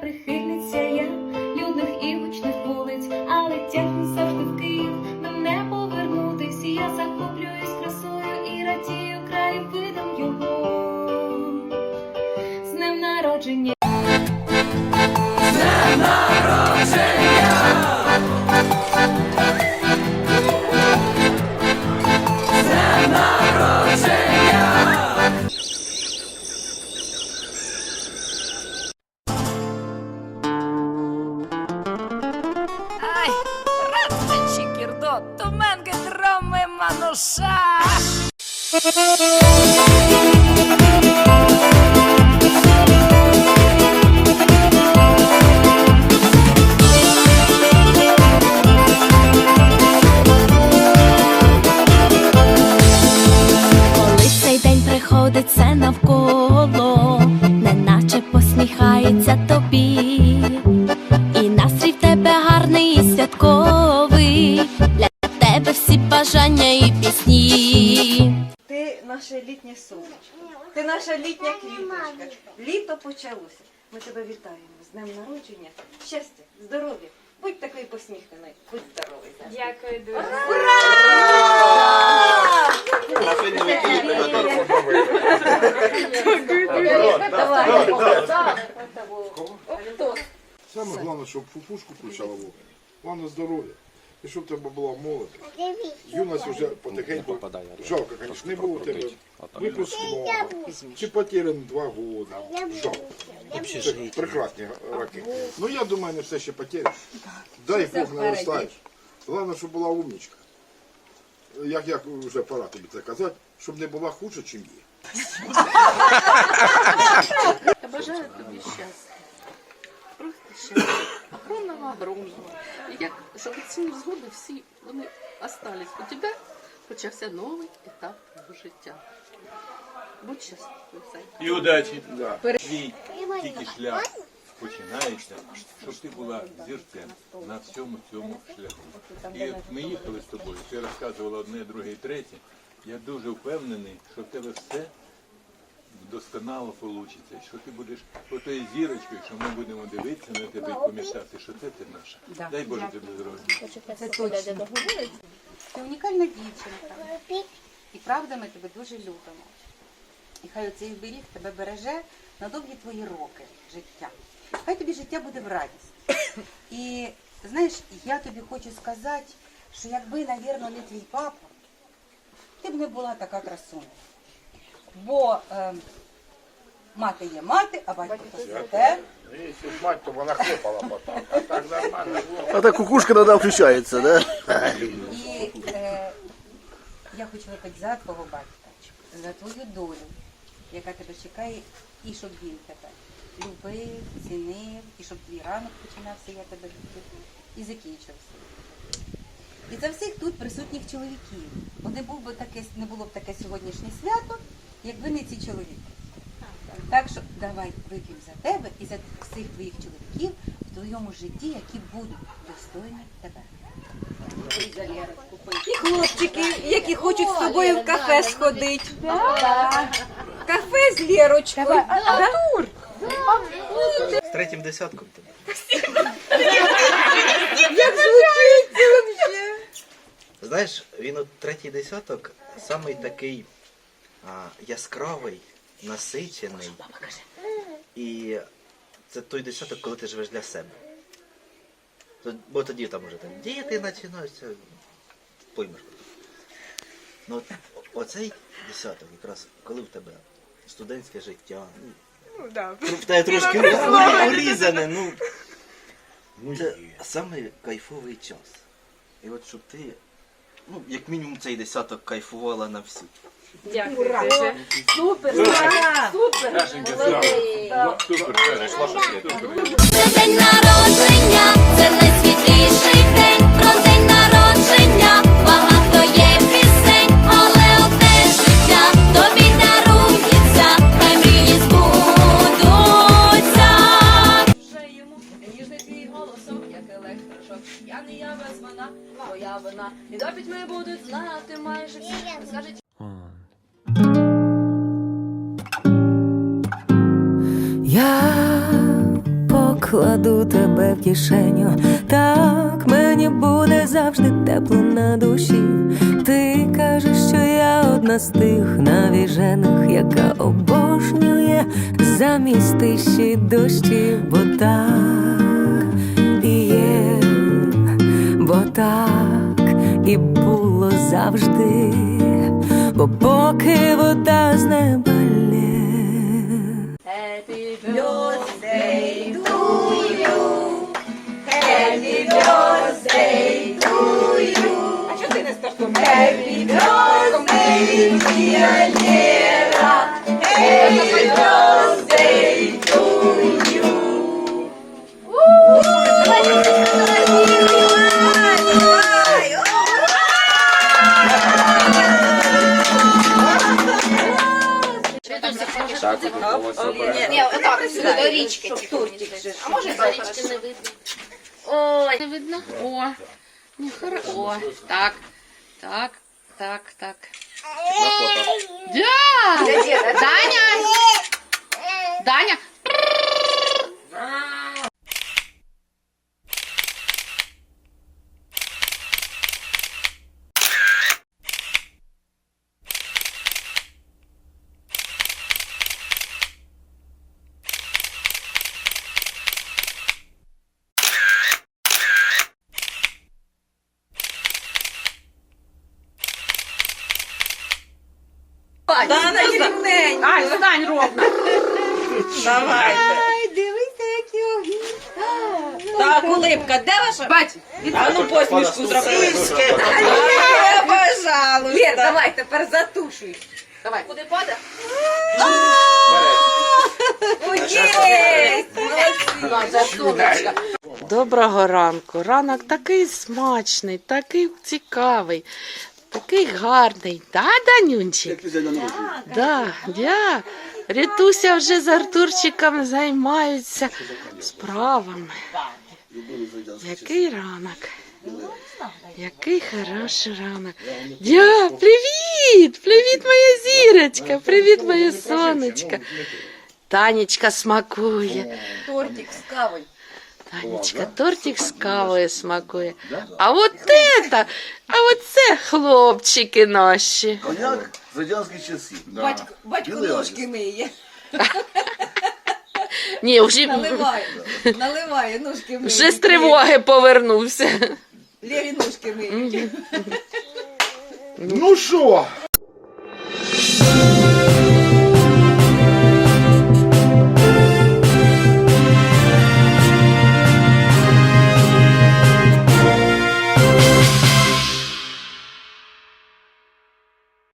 прихильниця я, людних і гучних вулиць, але тягну завжди в Київ, мене повернутись. Я захоплююсь красою і радію краєвидом його. З днем народження. Ай, дроми. Коли цей день приходить, все навколо, неначе посміхається тобі, і настрій в тебе гарний і святковий, для тебе всі бажання і наше літнє сонечко, ти наша літня квіточка. Літо почалося. Ми тебе вітаємо з днем народження, щастя, здоров'я. Будь такий посміхнений, будь здоровий. Дякую дуже. Саме головне, щоб фуфушку включала вогонь. Головне здоров'я. І щоб в тебе була молодість. Юність вже потихеньку. Жалко, звісно, не було тебе випускного. Чи потеряно два года. Жалко. Це прекрасні роки. Ну я думаю, не все ще потеряш. Дай Бог наростаєш. Головне, щоб була умничка. Як, як вже пора тобі це казати, щоб не була хуже, чим є. Я бажаю тобі щастя. Просто щастя. Огромного, огромного. І як, щоб ці згоди всі вони остались. У тебе почався новий етап твого життя. Будь щасливий. І удачі. Да. Твій тільки шлях починається, щоб ти була зірцем на всьому цьому шляху. І от ми їхали з тобою, ти розказувала одне, друге і третє. Я дуже впевнений, що в тебе все досконало вийде, що ти будеш отою зірочкою, що ми будемо дивитися на тебе і пам'ятати, що це ти наша. Дай Боже тобі здоров'я. Це точно. Ти унікальна дівчинка. І правда ми тебе дуже любимо. І хай оцей беріг тебе береже на довгі твої роки життя. Хай тобі життя буде в радість. І знаєш, я тобі хочу сказати, що якби, навірно, не твій папа, ти б не була така красуня. Бо е, мати є мати, а батько то святе. Якщо ж мать, то вона хлопала потім. А так нормально було. А так кукушка иногда включается, да? І е, я хочу випити за твого батька, за твою долю, яка тебе чекає, і щоб він тебе любив, цінив, і щоб твій ранок починався, я тебе любив, і закінчився. І за всіх тут присутніх чоловіків. Бо не, був би таке, не було б таке сьогоднішнє свято, якби не ці чоловіки. Так що давай вип'ємо за тебе і за всіх твоїх чоловіків в твоєму житті, які будуть достойні тебе. І хлопчики, які хочуть з тобою в кафе сходити. Кафе з Лєрочкою. Да? З третім десятком тебе. Як звучить це вообще? Знаєш, він от третій десяток самий такий а, яскравий, насичений. І це той десяток, коли ти живеш для себе. Бо тоді там уже там діти починаються, поймеш. Ну, оцей десяток, якраз коли в тебе студентське життя, ну, в тебе трошки урізане, ну, це самий кайфовий час. І от щоб ти, ну, як мінімум цей десяток кайфувала на всі. Супер, супер. Супер, Це день народження, це найсвітліший Я покладу тебе в кишеню, так мені буде завжди тепло на душі. Ти кажеш, що я одна з тих навіжених, яка обожнює замість тиші дощі, бо так і є, бо так було завжди, бо поки вода з неба лє. Ні, отак, сюди до річки. А може до річки не видно? Ой, не видно? О, не хоро... О, так, так, так, так. Да! Даня! Даня! Рівненько. Ай, стань ровно. Давайте. Ай, дивися, як його. Так, улипка, де ваша? Бать, А ну посмішку зроби. Пожалуйста. Лєр, давай, тепер затушуй. давай. Куди падає? Є! Доброго ранку. Ранок такий смачний, такий цікавий, такий гарний. Да, Данюнчик? Да, да. Ритуся вже з Артурчиком займаються справами. Який ранок. Який хороший ранок. Дя, привіт! Привіт, моя зірочка! Привіт, моє сонечко. Танечка смакує. Тортик з кавою. Танечка, тортик з кавою смакує. А от это, а от це хлопчики наші. Коняк з радянських часів. Батько, батько ножки миє. Ні, вже, Наливає. Наливає, ножки миє. вже з тривоги повернувся. Лєрі ножки миє. Ну що,